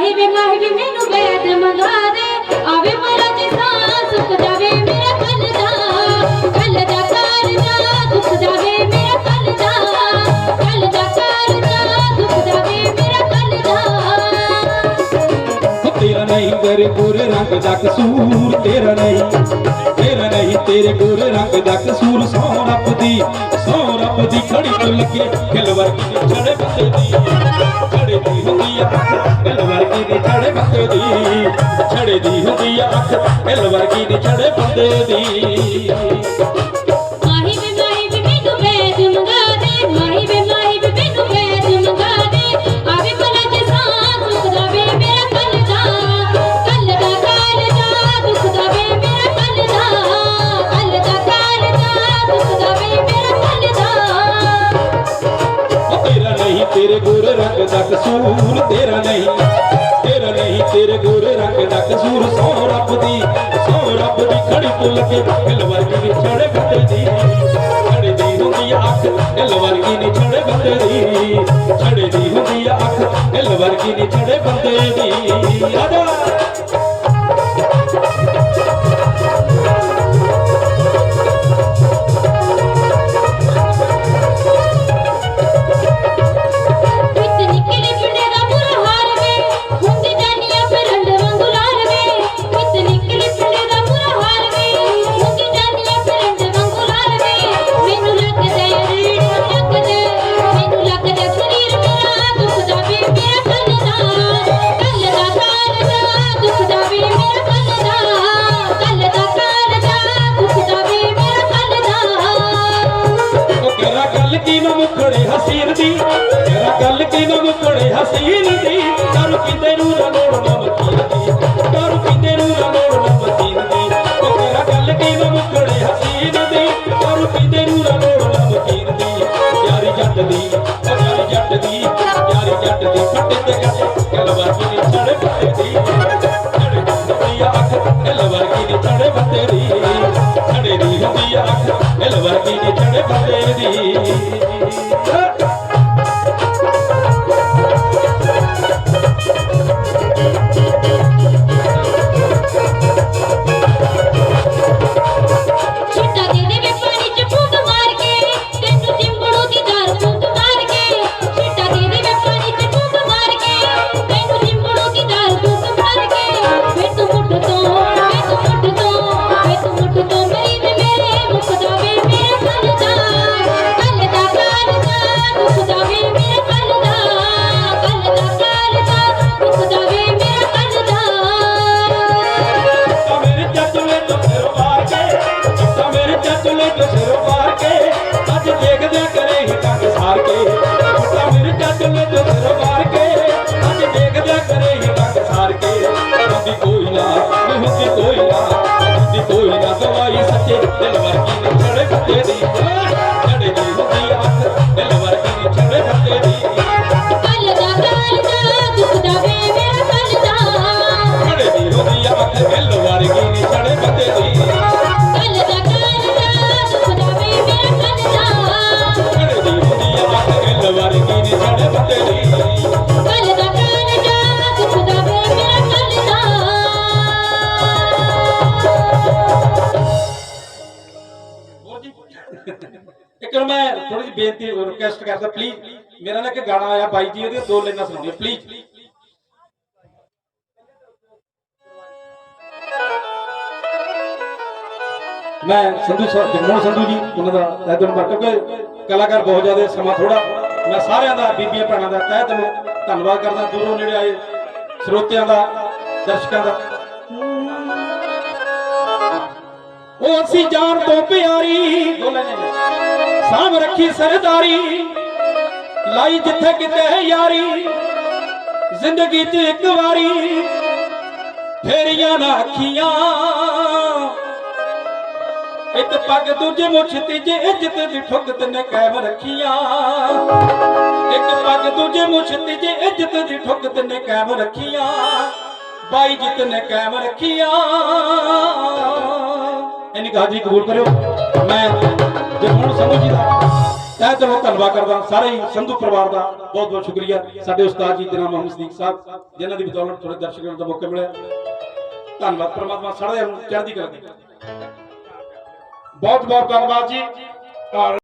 ਮਾਹੀ ਵੇ ਮਾਹੀ ਵੇ ਮੈਨੂੰ ਵੈਦ ਮੰਗਾ ਦੇ। ਆਵੇ ਮੇਰਾ ਜੀ ਸਾਹ ਸੁੱਕ ਜਾਵੇ ਮੇਰਾ ਕੱਲ ਦਾ ਕੱਲ ਦਾ ਕਾਰ ਦਾ ਦੁੱਖ ਜਾਵੇ ਮੇਰਾ ਕੱਲ ਦਾ ਕੱਲ ਦਾ ਕਾਰ ਦਾ ਦੁੱਖ ਜਾਵੇ ਮੇਰਾ ਕੱਲ ਦਾ ਤੇਰਾ ਨਹੀਂ ਤੇਰੇ ਗੋਰੇ ਰੰਗ ਦਾ ਕਸੂਰ, ਤੇਰਾ ਨਹੀਂ। ਤੇਰਾ ਨਹੀਂ ਤੇਰੇ ਗੋਰੇ ਰੰਗ ਦਾ ਕਸੂਰ। ਸੌ ਰੱਬ ਦੀ, ਸੌ ਰੱਬ ਦੀ ਖੜੀ ਤੋਂ ਲੱਗੇ ਖਿਲ ਵਰਗੀ ਬੰਦੇ ਦੀ ਛੜੇ ਦੀ ਬੰਦੇ ਦੀ ਛੜੇ ਦੀ ਹੁੰਦੀ ਆ ਅੱਖ ਖਿਲ ਵਰਗੀ ਦੀ ਛੜੇ ਬੰਦੇ ਦੀ। ਮਾਹੀ ਵੇ ਮਾਹੀ ਵੇ ਮੈਨੂੰ ਵੈਦ ਮੰਗਾ ਦੇ ਮਾਹੀ ਵੇ ਮਾਹੀ ਵੇ ਮੈਨੂੰ ਵੈਦ ਮੰਗਾ ਦੇ। ਆਵੇ ਭਲਾ ਜੇ ਸਾਹ ਸੁੱਕ ਜਾਵੇ ਮੇਰਾ ਕੱਲ ਦਾ। ਕੱਲ ਦਾ ਕਾਲ ਦਾ ਦੁੱਖ ਜਾਵੇ ਮੇਰਾ ਕੱਲ ਦਾ। ਕੱਲ ਦਾ ਕਾਲ ਦਾ ਦੁੱਖ ਜਾਵੇ ਮੇਰਾ ਕੱਲ ਦਾ। ਉਹ ਤੇਰਾ ਨਹੀਂ ਤੇਰੇ ਗੋਰੇ ਰੰਗ ਦਾ ਕਸੂਰ ਤੇਰਾ ਨਹੀਂ। ਤੇਰਾ ਨਹੀਂ, ਤੇਰੇ ਗੋਰੇ ਰੰਗ ਦਾ ਕਸੂਰ ਸੌ ਰੱਬ ਦੀ, ਸੌ ਰੱਬ ਦੀ ਖੜੀ ਤੋਂ ਲੱਗੇ, ਦਿਲ ਵਰਗੀ ਦੀ ਛੜੇ ਬੰਦੇ ਦੀ ਛੜੇ ਦੀ ਹੁੰਦੀ ਅੱਖ, ਦਿਲ ਵਰਗੀ ਦੀ ਛੜੇ ਬੰਦੇ ਦੀ ਛੜੇ ਦੀ ਹੁੰਦੀ ਅੱਖ, ਦਿਲ ਵਰਗੀ ਦੀ ਛੜੇ ਕੀ ਹਸੀਨ ਦੀ। ਤੇਰਾ ਗੱਲ ਕੀ ਨਾ ਮੁਖੜੇ ਹਸੀਨ ਦੀ? ਦਾਰੂ ਪੀਂਦੇ ਨੂੰ ਨਾ ਲੋੜ ਦੀ। ਦਾਰੂ ਪੀਂਦੇ ਨੂੰ ਨਾ ਲੋੜ ਦੀ। ਤੇਰਾ ਗੱਲ ਕੀ ਨਾ ਮੁਖੜੇ ਹਸੀਨ ਦੀ? ਦਾਰੂ ਕਿਤੇ ਨੂੰ ਨਾ ਲੋੜ ਦੀ। ਯਾਰੀ ਜੱਟ ਦੀ, ਉਹ ਯਾਰੀ ਜੱਟ ਦੀ, ਯਾਰੀ ਜੱਟ ਦੀ। ਫੱਟੇ ਤੇ ਗੱਜੇ ਗੱਲ ਦੀ ਛੜੇ Hey! ਨਾ ਨੀ ਕੋਈ ਨਾ ਹੁੰਦੀ ਕੋਈ ਨਾ ਦਵਾਈ ਸੱਚੇ ਦਿਲ ਵਰਗੀ ਨੀ ਛੜੇ ਦੀ ਇੱਕ ਮੈਂ ਥੋੜੀ ਜਿਹੀ ਬੇਨਤੀ ਰਿਕੁਐਸਟ ਕਰਦਾ ਪਲੀਜ਼ ਮੇਰਾ ਨਾ ਇੱਕ ਗਾਣਾ ਆਇਆ, ਬਾਈ ਜੀ ਉਹਦੇ ਦੋ ਲਾਈਨਾਂ ਸੁਣਾਉਣੀਆਂ ਪਲੀਜ਼ ਮੈਂ ਸੰਧੂ ਸਾਹਿਬ ਜਗਮੋਹਨ ਸੰਧੂ ਜੀ, ਉਹਨਾਂ ਦਾ ਤਹਿ ਦਿਲੋਂ ਕਿਉਂਕਿ ਕਲਾਕਾਰ ਬਹੁਤ ਜ਼ਿਆਦਾ ਸਮਾਂ ਥੋੜਾ ਮੈਂ ਸਾਰਿਆਂ ਦਾ, ਬੀਬੀਆਂ, ਭੈਣਾਂ ਦਾ ਤਹਿ ਦਿਲੋਂ ਧੰਨਵਾਦ ਕਰਦਾ, ਦੂਰੋਂ ਨੇੜੇ ਆਏ ਸਰੋਤਿਆਂ ਦਾ, ਦਰਸ਼ਕਾਂ ਦਾ। ਉਹ ਅਸੀਂ ਜਾਨ ਤੋਂ ਪਿਆਰੀ। ਸਾਂਭ ਰੱਖੀ ਸਰਦਾਰੀ। ਲਾਈ ਜਿੱਥੇ ਕਿਤੇ ਯਾਰੀ। ਜ਼ਿੰਦਗੀ 'ਚ ਇੱਕ ਵਾਰੀ ਫੇਰੀਆਂ ਨਾ ਅੱਖੀਆਂ ਇੱਕ ਪੱਗ ਦੂਜੇ ਮੁੱਛ ਤੀਜੇ ਇੱਜ਼ਤ ਦੀ ਠੁੱਕ ਤਨੇ ਕਾਇਮ ਰੱਖੀਆਂ। ਇੱਕ ਪੱਗ ਦੂਜੇ ਮੁੱਛ ਤੀਜੇ ਇੱਜ਼ਤ ਦੀ ਠੁੱਕ ਤਨੇ ਕਾਇਮ ਰੱਖੀਆਂ। ਬਾਈ ਜਿੱਤ ਨੇ ਕਾਇਮ ਰੱਖੀਆਂ। ਇਹਨੀ ਗਾਜੀ ਕਬੂਲ ਕਰਿਓ। ਮੈਂ ਜਗਮੋਹਨ ਸੰਧੂ ਜੀ ਦਾ ਤਹਿ ਦਿਲੋਂ ਧੰਨਵਾਦ ਕਰਦਾ ਸਾਰੇ ਹੀ ਸੰਧੂ ਪਰਿਵਾਰ ਦਾ। ਬਹੁਤ ਬਹੁਤ ਸ਼ੁਕਰੀਆ। ਸਾਡੇ ਉਸਤਾਦ ਜੀ ਜਨਾਬ ਮੁਹੰਮਦ ਸਦੀਕ ਸਾਹਿਬ, ਜਿਨ੍ਹਾਂ ਦੀ ਬਦੌਲਤ ਥੋੜੇ ਦਰਸ਼ਕਾਂ ਦਾ ਮੌਕਾ ਮਿਲਿਆ। ਧੰਨਵਾਦ। ਪ੍ਰਮਾਤਮਾ ਸਾਰਿਆਂ ਨੂੰ ਚੜ੍ਹਦੀ ਕਲਾ ਦੇ ਬਹੁਤ ਬਹੁਤ ਧੰਨਵਾਦ ਜੀ।